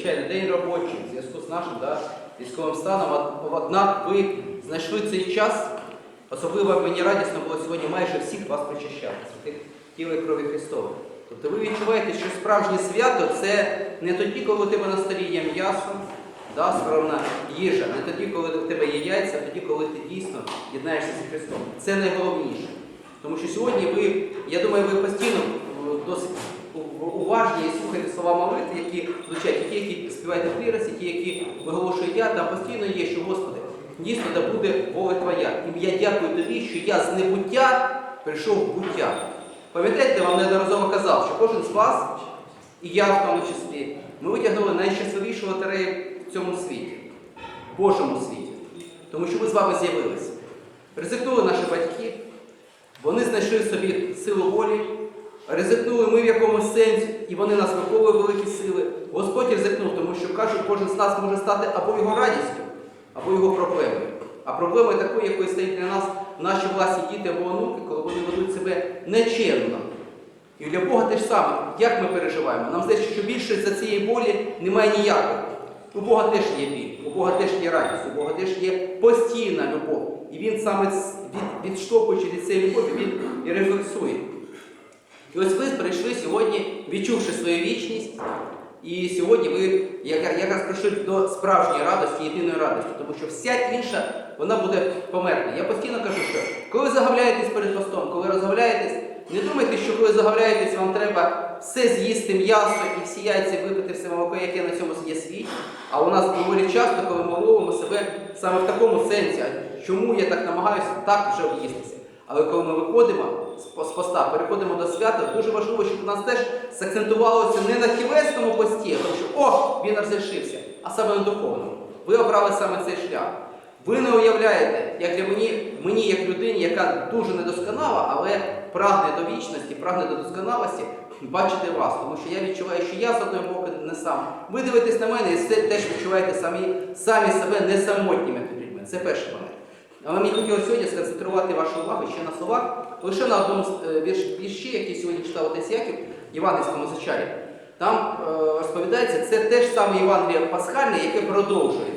звичайно, день робочий в зв'язку з нашим да, військовим станом. Однак ви знайшли цей час. Особливо мені радісно було сьогодні майже всіх вас причащати, святих тіла і крові Христової. Тобто ви відчуваєте, що справжнє свято це не тоді, коли у тебе на столі є м'ясо, да, скромна їжа, не тоді, коли у тебе є яйця, а тоді, коли ти дійсно єднаєшся з Христом. Це найголовніше. Тому що сьогодні ви, я думаю, ви постійно досить уважні і слухаєте слова молитви, які звучать, ті, які співаєте в кліросі, ті, які виголошують я, там постійно є, що Господи, дійсно да буде воля Твоя. І я дякую тобі, що я з небуття прийшов в буття. Пам'ятаєте, вам неодноразово казав, що кожен з вас, і я в тому числі, ми витягнули найщасливішу лотерею в цьому світі, в Божому світі. Тому що ми з вами з'явилися. Ризикнули наші батьки, вони знайшли собі силу волі, ризикнули ми в якомусь сенсі, і вони нас виховують великі сили. Господь ризикнув, тому що кажуть, кожен з нас може стати або його радістю, або його проблемою. А проблемою такою, якою стоїть для нас наші власні діти або онуки, коли вони ведуть себе нечемно. І для Бога те ж саме, як ми переживаємо. Нам здається, що більше за цієї болі немає ніякої. У Бога теж є біль, у Бога теж є радість, у Бога теж є постійна любов. І він саме від, відштовхуючи від цієї любові, він і рефлексує. І ось ви прийшли сьогодні, відчувши свою вічність, і сьогодні ви якраз прийшли до справжньої радості, єдиної радості, тому що вся інша вона буде померти. Я постійно кажу, що коли ви загавляєтесь перед постом, коли розгавляєтесь, не думайте, що коли загавляєтесь, вам треба все з'їсти м'ясо і всі яйця випити все молоко, яке на цьому є світ. А у нас доволі часто, коли ми ловимо себе саме в такому сенсі, чому я так намагаюся так вже об'їстися. Але коли ми виходимо з поста, переходимо до свята, дуже важливо, щоб у нас теж сакцентувалося не на тілесному пості, тому що о, він розрішився, а саме на духовному. Ви обрали саме цей шлях. Ви не уявляєте, як для мені, мені, як людині, яка дуже недосконала, але прагне до вічності, прагне до досконалості, бачити вас, тому що я відчуваю, що я з одного боку не сам. Ви дивитесь на мене і теж відчуваєте самі, самі себе не самотніми людьми. Це перший момент. Але мені хотілося сьогодні сконцентрувати вашу увагу ще на словах, лише на одному з е, вірші, який сьогодні читав отець Яків в Івангельському зачарі. Там е, розповідається, це те ж саме Євангеліє Пасхальне, яке продовжується.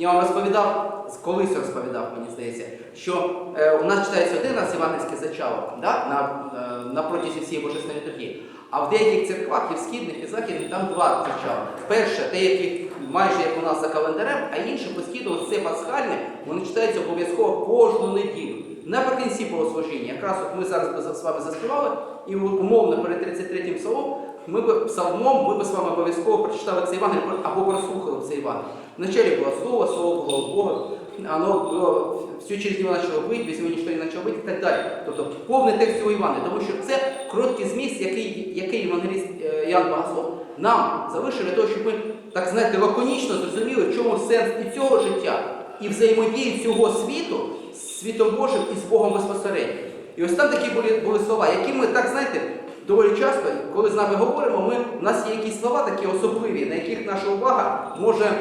Я вам розповідав, колись розповідав, мені здається, що е, у нас читається один раз євангельське зачало да, на, е, на протязі всієї божественної літургії. А в деяких церквах, і в східних, і західних, там два зачала. Перше, те, які майже як у нас за календарем, а інше постійно ось це пасхальне, воно читається обов'язково кожну неділю. Наприкінці богослужіння. Якраз от ми зараз би з вами заспівали, і умовно перед 33-м псалом ми б псалмом, ми б з вами обов'язково прочитали цей Євангелій або прослухали цей Євангелій. Вначале было слово, слово было от Бога, оно было, все через него начало быть, без него нічого не почало бути і так далі. Тобто повний текст цього Івана, тому що це короткий зміст, який, який євангеліст е, Ян Богослов нам залишив для того, щоб ми, так знаєте, лаконічно зрозуміли, в чому сенс і цього життя, і взаємодії цього світу з світом Божим і з Богом безпосередньо. І ось там такі були, були слова, які ми так знаєте. Доволі часто, коли з нами говоримо, ми, у нас є якісь слова такі особливі, на яких наша увага може е,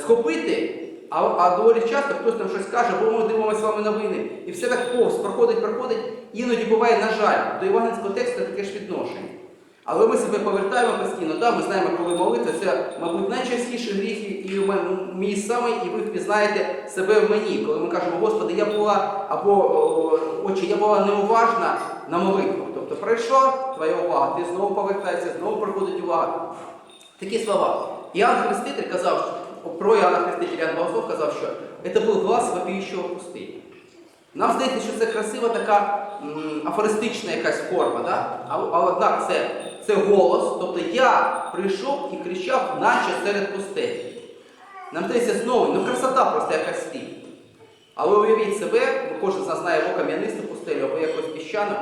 схопити, а, а доволі часто хтось там щось каже, бо ми дивимося з вами новини, і все так повз, проходить, проходить, іноді буває, на жаль, до євангельського тексту таке ж відношення. Але ми себе повертаємо постійно, да, ми знаємо, коли молитва, це, мабуть, найчастіший гріх і в мій самий, і ви впізнаєте себе в мені, коли ми кажемо, Господи, я була, або очі, я була неуважна на молитву. Тобто пройшла твоя увага, ти знову повертаєшся, знову приходить увага. Такі слова. Іоанн Хреститель казав, що про Іоанна Хрестителя Іоанн Богослов казав, що це був глас вопіючого пустині. Нам здається, що це красива така афористична якась форма, да? а, а однак це, це голос, тобто я прийшов і кричав, наче серед пустелі. Нам здається знову, ну красота просто якась слів. Але уявіть себе, бо кожен з нас знає або кам'янисту пустелю, або якось піщану.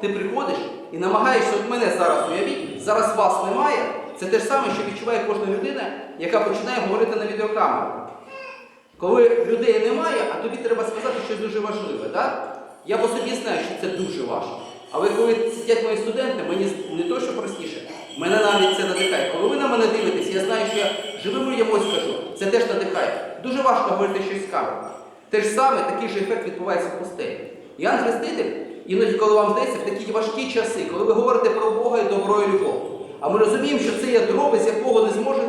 Ти приходиш і намагаєшся, от мене зараз уявіть, зараз вас немає. Це те ж саме, що відчуває кожна людина, яка починає говорити на відеокамеру. Коли людей немає, а тобі треба сказати щось дуже важливе. Так? Я по собі знаю, що це дуже важко. Але коли сидять мої студенти, мені не то, що простіше, мене навіть це надихає. Коли ви на мене дивитесь, я знаю, що я живим людям ось скажу, це теж надихає. Дуже важко говорити щось з камерою. Те ж саме, такий же ефект відбувається в пустелі. Ян Хреститель, іноді, коли вам здається, в такі важкі часи, коли ви говорите про Бога і добро і любов. А ми розуміємо, що це ядро, без якого не зможе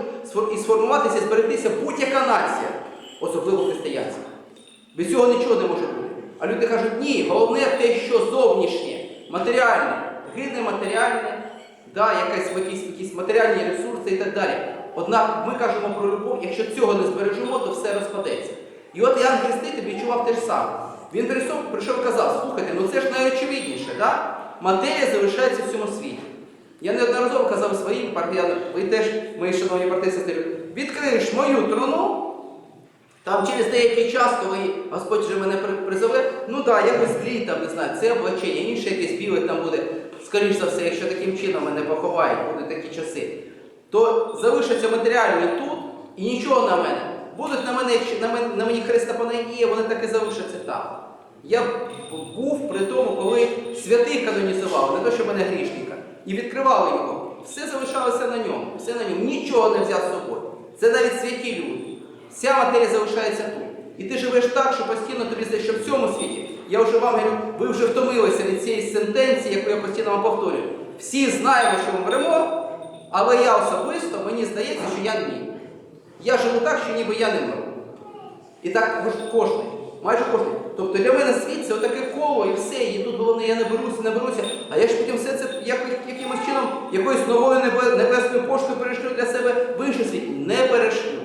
і сформуватися, і зберегтися будь-яка нація, особливо християнська. Без цього нічого не може бути. А люди кажуть, ні, головне те, що зовнішнє, матеріальне, гидне матеріальне, да, якась, якісь, якісь матеріальні ресурси і так далі. Однак ми кажемо про любов, якщо цього не збережемо, то все розпадеться. І от Іоанн Хреститель відчував те ж саме. Він прийшов, прийшов казав, слухайте, ну це ж найочевидніше, да? матерія залишається в цьому світі. Я неодноразово казав своїм партіянам, ви теж, мої шановні брати відкриєш мою труну, там через деякий час, коли Господь вже мене призове, ну так, якось злі, там, не знаю, це облачення, інше якесь біле там буде, скоріш за все, якщо таким чином мене поховають, будуть такі часи, то залишаться матеріальне тут і нічого на мене. Будуть на мене, на мене, на мені Христа Панагія, вони так і залишаться там. Я був при тому, коли святий канонізував, не то, що мене грішника, і відкривали його. Все залишалося на ньому, все на ньому, нічого не взяв з собою. Це навіть святі люди. Вся матерія залишається тут. І ти живеш так, що постійно тобі здається, що в цьому світі, я вже вам говорю, ви вже втомилися від цієї сентенції, яку я постійно вам повторюю. Всі знаємо, що ми вмремо, але я особисто, мені здається, що я ні. Я живу так, що ніби я не вмру. І так кожен, майже кожен. Тобто для мене світ це отаке коло і все, і тут головне, я не беруся, не беруся, а я ж потім все це як, якимось чином, якоюсь новою небесною поштою перешлю для себе в інший світ. Не перешлю.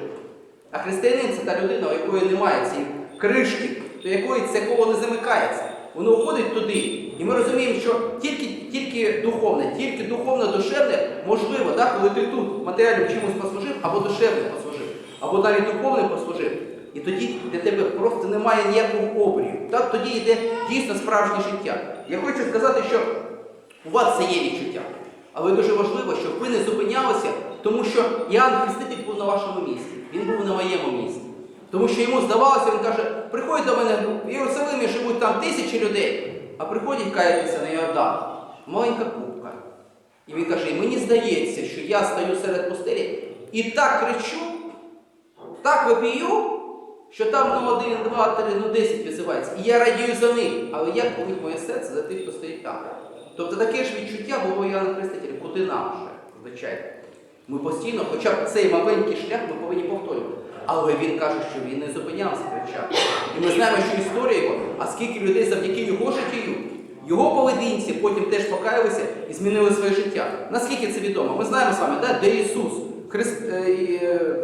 А християнин це та людина, у якої немає цієї кришки, до якої це коло не замикається. Воно входить туди. І ми розуміємо, що тільки, тільки духовне, тільки духовно душевне можливо, да, коли ти тут матеріально чимось послужив, або душевно послужив, або навіть духовним послужив. І тоді для тебе просто немає ніякого обрію. Так тоді йде дійсно справжнє життя. Я хочу сказати, що у вас це є відчуття. Але дуже важливо, щоб ви не зупинялися, тому що Іоанн Хреститель був на вашому місці, він був на моєму місці. Тому що йому здавалося, він каже, приходь до мене, в Єрусалимі живуть там тисячі людей, а приходять каятися на Йордан. Маленька купка. І він каже, і мені здається, що я стою серед пустелі і так кричу, так випію, що там ну один, два, три, ну десять визивається. І я радію за них. Але як болить моє серце за тих, хто стоїть там? Тобто таке ж відчуття було Іоанна Хрестителя, куди нам вже, звичайно. Ми постійно, хоча б цей маленький шлях ми повинні повторювати. Але він каже, що він не зупинявся кричати. І ми знаємо, що історія його, а скільки людей завдяки його життю, його поведінці потім теж покаялися і змінили своє життя. Наскільки це відомо? Ми знаємо з вами, де Ісус, Христ, е, е,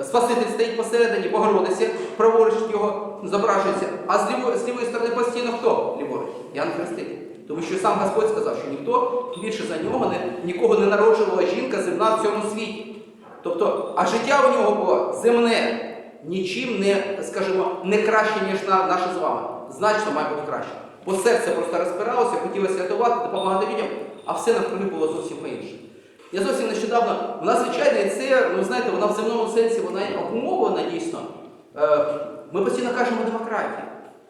Спаситель стоїть посередині, Богородиці, праворуч його зображується, а з лівої, з лівої сторони постійно хто ліворуч? Ян Хреститель. Тому що сам Господь сказав, що ніхто більше за нього не, нікого не народжувала жінка земна в цьому світі. Тобто, а життя у нього було земне, нічим не, скажімо, не краще, ніж на, наше з вами. Значно має бути краще. Бо серце просто розпиралося, хотілося рятувати, допомагати людям, а все навкруги було зовсім по-іншому. Я зовсім нещодавно, вона звичайно, і це, ну знаєте, вона в земному сенсі вона обумовлена дійсно. Е, ми постійно кажемо демократія.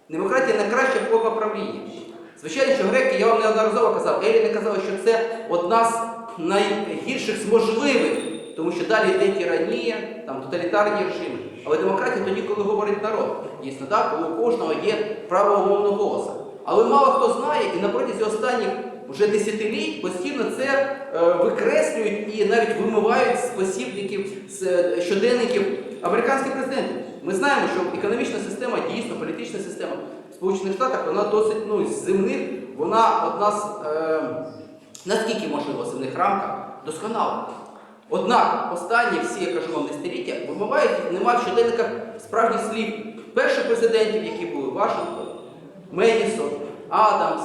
Демократія найкраща форма правління. Звичайно, що греки, я вам неодноразово казав, Еліни казали, що це одна з найгірших з можливих, тому що далі йде тиранія, там тоталітарні режими. Але демократія тоді, коли говорить народ, дійсно так, коли у кожного є право умовного голосу. Але мало хто знає, і на протязі останніх вже десятиліть постійно це е, викреслюють і навіть вимивають з посібників, з е, щоденників американських президентів. Ми знаємо, що економічна система, дійсно політична система в Сполучених Штатах, вона досить ну, земних, вона одна з е, наскільки можливо земних рамках досконала. Однак останні всі, я кажу вам, десятиліття вимивають, немає в щоденниках справжніх слів перших президентів, які були Вашингтон, Медісон, Адамс,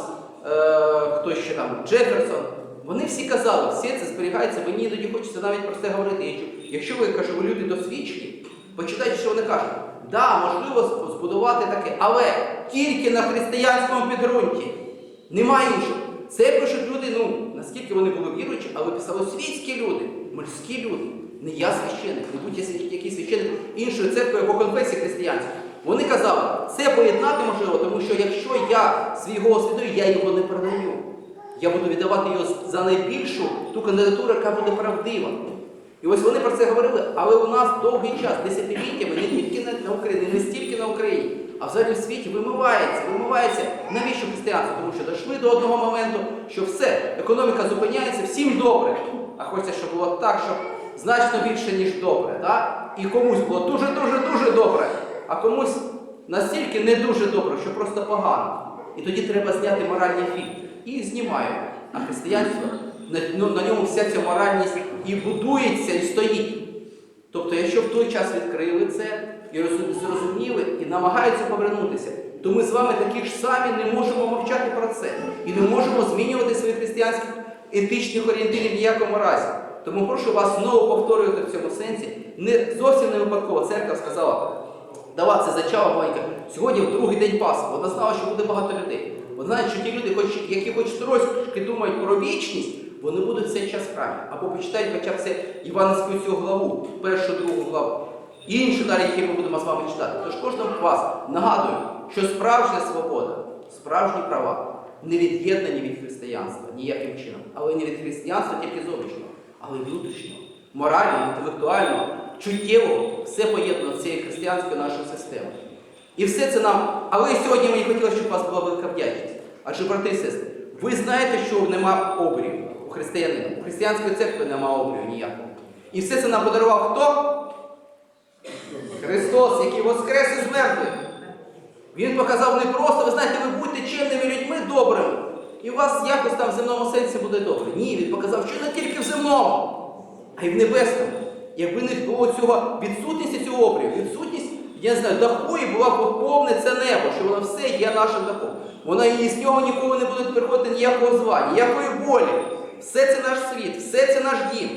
хто ще там, Джеферсон. Вони всі казали, все це зберігається, мені іноді хочеться навіть про це говорити. Якщо ви кажу, ви люди досвідчені, почитайте, що вони кажуть. Да, можливо збудувати таке, але тільки на християнському підґрунті. Немає іншого. Це пишуть люди, ну, наскільки вони були віруючі, але писали світські люди, морські люди. Не я священик, не будь який священик іншої церкви або конфесії християнської. Вони казали, це поєднати можливо, тому що якщо я свій голос віддаю, я його не продаю. Я буду віддавати його за найбільшу ту кандидатуру, яка буде правдива. І ось вони про це говорили, але у нас довгий час, десятиліттями, не тільки на, на Україні, не стільки на Україні, а взагалі в світі вимивається, вимивається. Навіщо християнство? Тому що дійшли до одного моменту, що все, економіка зупиняється, всім добре. а хочеться, щоб було так, щоб значно більше, ніж добре. Так? І комусь було дуже-дуже-дуже добре, а комусь настільки не дуже добре, що просто погано. І тоді треба зняти моральний фільтр. І знімаємо. А християнство, на, ну, на ньому вся ця моральність і будується, і стоїть. Тобто, якщо в той час відкрили це і зрозуміли, і намагаються повернутися, то ми з вами такі ж самі не можемо мовчати про це. І не можемо змінювати своїх християнських етичних орієнтирів в ніякому разі. Тому прошу вас знову повторювати в цьому сенсі. Не зовсім не випадково церква сказала, давати це зачало маленьке. Сьогодні в другий день Пасхи. Вона знала, що буде багато людей. Вона знає, що ті люди, хоч, які хоч трошки думають про вічність, вони будуть цей час храмі. Або почитають хоча б це Іванську цю главу, першу другу главу. І інші далі, які ми будемо з вами читати. Тож кожному вас нагадую, що справжня свобода, справжні права не від'єднані від християнства ніяким чином, але не від християнства тільки зовнішнього, але й внутрішнього, морально, інтелектуально, чуттєво, все поєднано цією християнською нашою системою. І все це нам. Але сьогодні мені хотілося, щоб у вас була велика вдячність. Адже, брати і сестри, ви знаєте, що нема обрію у християнина. У християнської церкви нема обрію ніякого. І все це нам подарував хто? Христос, який воскрес із мертвих. Він показав не просто, ви знаєте, ви будьте чемними людьми добрими. І у вас якось там в земному сенсі буде добре. Ні, він показав, що не тільки в земному, а й в небесному. Якби не було цього відсутності цього обрію, відсутність, я не знаю, даху і була повне це небо, що воно все є нашим дахом. Вона і з нього ніколи не буде приходити ніякого зла, ніякої болі. Все це наш світ, все це наш дім.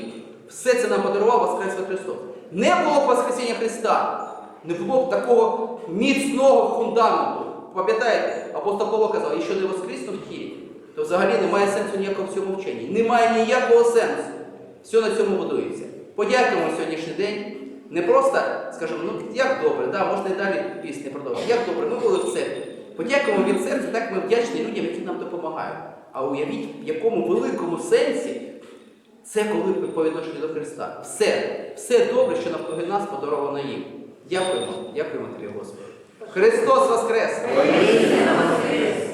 Все це нам подарував Воскресний Христос. Не було б Воскресіння Христа, не було б такого міцного фундаменту. Пам'ятаєте, апостол Павло казав, якщо не воскреснув в тілі, то взагалі немає сенсу ніякого в цьому вченні. Немає ніякого сенсу. Все на цьому будується. Подякуємо сьогоднішній день. Не просто скажемо, ну як добре, да, можна і далі пісні продовжувати. Як добре, ми були в церкві. Подякуємо від серця, так ми вдячні людям, які нам допомагають. А уявіть, в якому великому сенсі це коли по відношенню до Христа. Все, все добре, що навкруги нас подаровано їм. Дякуємо, дякуємо тобі, Господи. Христос Воскрес! Воскрес!